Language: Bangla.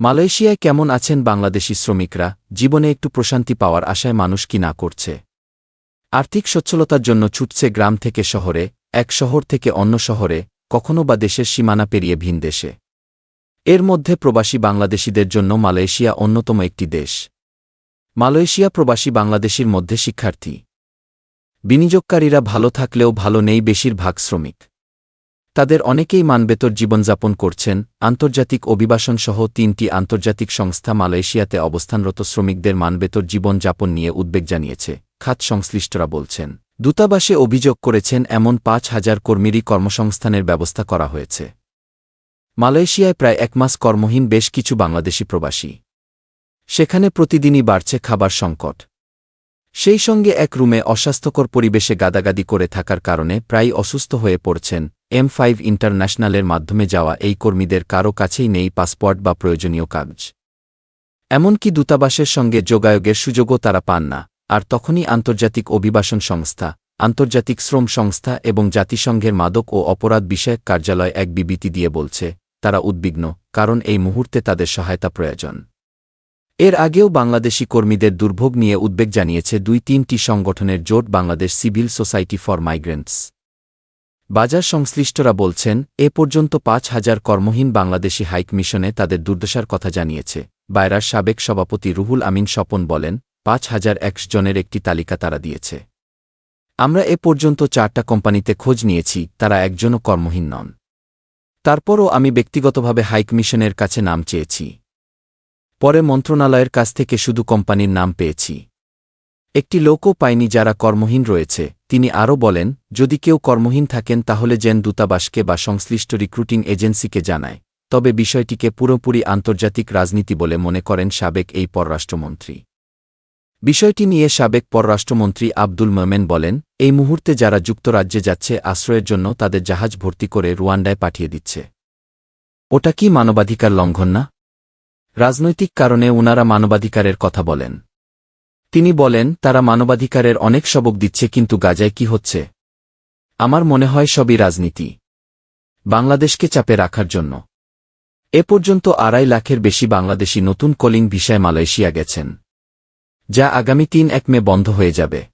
মালয়েশিয়ায় কেমন আছেন বাংলাদেশি শ্রমিকরা? জীবনে একটু প্রশান্তি পাওয়ার আশায় মানুষ কি না করছে? আর্থিক সচ্ছলতার জন্য ছুটছে গ্রাম থেকে শহরে, এক শহর থেকে অন্য শহরে, কখনো বা দেশের সীমানা পেরিয়ে ভিন দেশে। এর মধ্যে প্রবাসী বাংলাদেশিদের জন্য মালয়েশিয়া অন্যতম একটি দেশ। মালয়েশিয়া প্রবাসী বাংলাদেশির মধ্যে শিক্ষার্থী। বিনিয়োগকারীরা ভালো থাকলেও ভালো নেই বেশিরভাগ শ্রমিক। তাদের অনেকেই মানবেতর জীবনযাপন করছেন। আন্তর্জাতিক অভিবাসন সহ তিনটি আন্তর্জাতিক সংস্থা মালয়েশিয়াতে অবস্থানরত শ্রমিকদের মানবেতর জীবনযাপন নিয়ে উদ্বেগ জানিয়েছে, খাত সংশ্লিষ্টরা বলছেন। দূতাবাসে অভিযোগ করেছেন, এমন পাঁচ হাজার কর্মীরই কর্মসংস্থানের ব্যবস্থা করা হয়েছে। মালয়েশিয়ায় প্রায় এক মাস কর্মহীন বেশ কিছু বাংলাদেশি প্রবাসী। সেখানে প্রতিদিনই বাড়ছে খাবার সংকট। সেই সঙ্গে এক রুমে অস্বাস্থ্যকর পরিবেশে গাদাগাদি করে থাকার কারণে প্রায় অসুস্থ হয়ে পড়ছেন এম ফাইভ ইন্টারন্যাশনালের মাধ্যমে যাওয়া এই কর্মীদের কারও কাছেই নেই পাসপোর্ট বা প্রয়োজনীয় কাগজ। এমনকি দূতাবাসের সঙ্গে যোগাযোগের সুযোগও তারা পান না, আর তখনই আন্তর্জাতিক অভিবাসন সংস্থা, আন্তর্জাতিক শ্রম সংস্থা এবং জাতিসংঘের মাদক ও অপরাধ বিষয়ক কার্যালয় এক বিবৃতি দিয়ে বলছে, তারা উদ্বিগ্ন, কারণ এই মুহূর্তে তাদের সহায়তা প্রয়োজন। এর আগেও বাংলাদেশি কর্মীদের দুর্ভোগ নিয়ে উদ্বেগ জানিয়েছে দুই তিনটি সংগঠনের জোট Bangladesh civil society for migrants. বাজার সংশ্লিষ্টরা বলছেন, এ পর্যন্ত পাঁচ হাজার কর্মহীন বাংলাদেশি হাইক মিশনে তাদের দুর্দশার কথা জানিয়েছে। বায়রার সাবেক সভাপতি রুহুল আমিন স্বপন বলেন, পাঁচ হাজার একশ জনের একটি তালিকা তারা দিয়েছে। আমরা এ পর্যন্ত চারটা কোম্পানিতে খোঁজ নিয়েছি, তারা একজনও কর্মহীন নন। তারপরও আমি ব্যক্তিগতভাবে হাইক মিশনের কাছে নাম চেয়েছি। পরে মন্ত্রণালয়ের কাছ থেকে শুধু কোম্পানির নাম পেয়েছি। একটি লোকও পায়নি যারা কর্মহীন রয়েছে। তিনি আরও বলেন, যদি কেউ কর্মহীন থাকেন, তাহলে যেন দূতাবাসকে বা সংশ্লিষ্ট রিক্রুটিং এজেন্সিকে জানায়। তবে বিষয়টিকে পুরোপুরি আন্তর্জাতিক রাজনীতি বলে মনে করেন সাবেক এই পররাষ্ট্রমন্ত্রী। বিষয়টি নিয়ে সাবেক পররাষ্ট্রমন্ত্রী আব্দুল মোমেন বলেন, এই মুহূর্তে যারা যুক্তরাজ্যে যাচ্ছে, আশ্রয়ের জন্য তাদের জাহাজ ভর্তি করে রুয়ান্ডায় পাঠিয়ে দিচ্ছে। ওটা কি মানবাধিকার লঙ্ঘন না? রাজনৈতিক কারণে উনারা মানবাধিকারের কথা বলেন। তিনি বলেন, তারা মানবাধিকারের অনেক সবক দিচ্ছে কিন্তু গাজায় কি হচ্ছে? আমার মনে হয় সবই রাজনীতি। বাংলাদেশকে চাপে রাখার জন্য। এ পর্যন্ত আড়াই লাখের বেশি বাংলাদেশি নতুন কলিং ভিসায় মালয়েশিয়া গেছেন। যা আগামী তিন এক মে বন্ধ হয়ে যাবে।